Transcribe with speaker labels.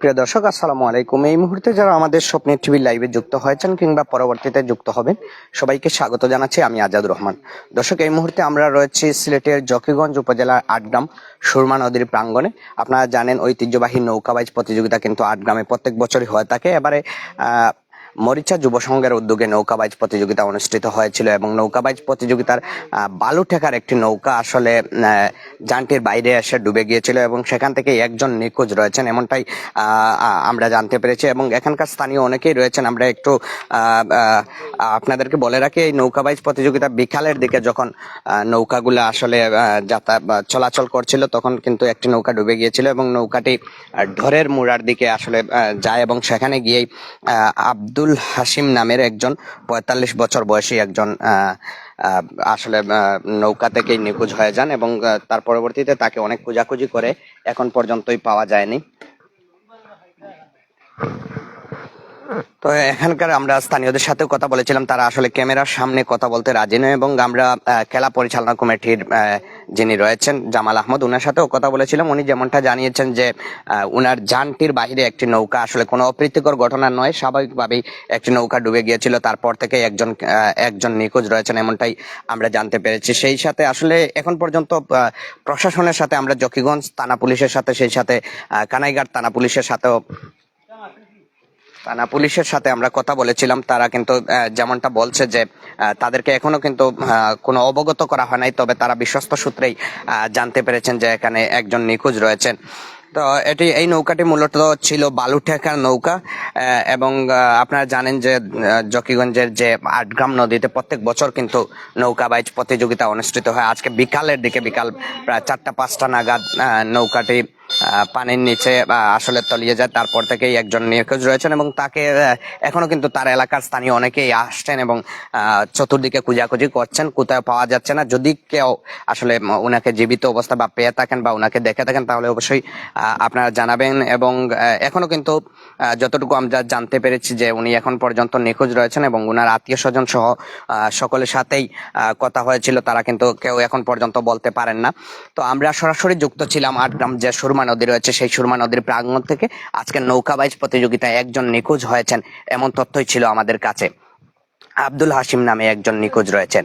Speaker 1: প্রিয় দর্শক, আসসালামু আলাইকুম। এই মুহূর্তে যারা আমাদের স্বপ্নের টিভি লাইভে যুক্ত হয়েছেন কিংবা পরবর্তীতে যুক্ত হবেন, সবাইকে স্বাগত জানাচ্ছি, আমি আজাদ রহমান। দর্শক, এই মুহূর্তে আমরা রয়েছি সিলেটের জকিগঞ্জ উপজেলার আটগ্রাম সুরমা নদীর প্রাঙ্গণে। আপনারা জানেন, ঐতিহ্যবাহী নৌকাবাইজ প্রতিযোগিতা কিন্তু আটগ্রামে প্রত্যেক বছরই হয়ে থাকে। এবারে মরিচা যুব সংঘের উদ্যোগে নৌকাবাইজ প্রতিযোগিতা অনুষ্ঠিত হয়েছিল এবং নৌকাবাইজ প্রতিযোগিতার বালু ঠেকার একটি নৌকা আসলে আহ, জানটির বাইরে এসে ডুবে গিয়েছিল এবং সেখান থেকে একজন নিখোঁজ রয়েছেন এমনটাই আমরা জানতে পেরেছি এবং এখানকার স্থানীয় অনেকেই রয়েছেন। আমরা একটু আপনাদেরকে বলে রাখি এই নৌকাবাইজ প্রতিযোগিতা বিকালের দিকে যখন নৌকাগুলো আসলে যাতায়াত চলাচল করছিল তখন কিন্তু একটি নৌকা ডুবে গিয়েছিল এবং নৌকাটি ঢরের মুড়ার দিকে আসলে যায় এবং সেখানে গিয়েই আহ, আব্দুল হাসিম নামের একজন পঁয়তাল্লিশ বছর বয়সী একজন আসলে নৌকা থেকেই নিখোঁজ হয়ে যান এবং তার পরবর্তীতে তাকে অনেক খোঁজাখুঁজি করে এখন পর্যন্তই পাওয়া যায়নি। তো এখানকার আমরা স্থানীয়দের সাথেও কথা বলেছিলাম। তারা আসলে ক্যামেরার সামনে কথা বলতে রাজি নয় এবং আমরা খেলা পরিচালনা কমিটির যিনি রয়েছেন, জামাল আহমদ ওনার সাথেও কথা বলেছিলাম। উনি যেমনটা জানিয়েছেন যে উনার যানটির বাইরে একটি নৌকা আসলে কোনো অপ্রীতিকর ঘটনা নয়। স্বাভাবিকভাবেই একটি নৌকা ডুবে গিয়েছিল। তারপর থেকে একজন একজন নিখোঁজ রয়েছেন এমনটাই আমরা জানতে পেরেছি। সেই সাথে আসলে এখন পর্যন্ত প্রশাসনের সাথে আমরা জকিগঞ্জ থানা পুলিশের সাথে, সেই সাথে কানাইঘাট থানা পুলিশের সাথেও থানা পুলিশের সাথে আমরা কথা বলেছিলাম, তারা কিন্তু যেমনটা বলছে যে তাদেরকে এখনও কিন্তু কোনো অবগত করা হয় নাই, তবে তারা বিশ্বস্ত সূত্রেই জানতে পেরেছেন যে এখানে একজন নিখোঁজ রয়েছেন। তো এটি, এই নৌকাটি মূলত ছিল বালু ঠেকার নৌকা এবং আপনারা জানেন যে জকিগঞ্জের যে আটগ্রাম নদীতে প্রত্যেক বছর কিন্তু নৌকা বাইচ প্রতিযোগিতা অনুষ্ঠিত হয়। আজকে বিকালের দিকে, বিকাল প্রায় চারটা, পাঁচটা নাগাদ নৌকাটি পানির নিচে আসলে তলিয়ে যায়। তারপর থেকেই একজন নিখোঁজ রয়েছেন এবং তাকে এখনও কিন্তু তার এলাকার স্থানীয় অনেকেই আসছেন এবং চতুর্দিকে খুঁজাখুঁজি করছেন, কোথাও পাওয়া যাচ্ছে না। যদি কেউ আসলে উনাকে জীবিত অবস্থা বা পেয়ে থাকেন বা উনাকে দেখে থাকেন, তাহলে অবশ্যই আপনারা জানাবেন এবং এখনও কিন্তু যতটুকু আমরা জানতে পেরেছি যে উনি এখন পর্যন্ত নিখোঁজ রয়েছেন এবং উনার আত্মীয় স্বজন সহ সকলের সাথেই কথা হয়েছিল। তারা কিন্তু কেউ এখন পর্যন্ত বলতে পারেন না। তো আমরা সরাসরি যুক্ত ছিলাম আটগ্রাম যে সুরমা নদী রয়েছে, সেই সুরমা নদীর প্রাঙ্গণ থেকে আজকে নৌকাবাইজ প্রতিযোগিতায় একজন নিখোঁজ হয়েছেন। এমন তথ্যই ছিল আমাদের কাছে। আব্দুল হাসিম নামে একজন নিখোঁজ রয়েছেন।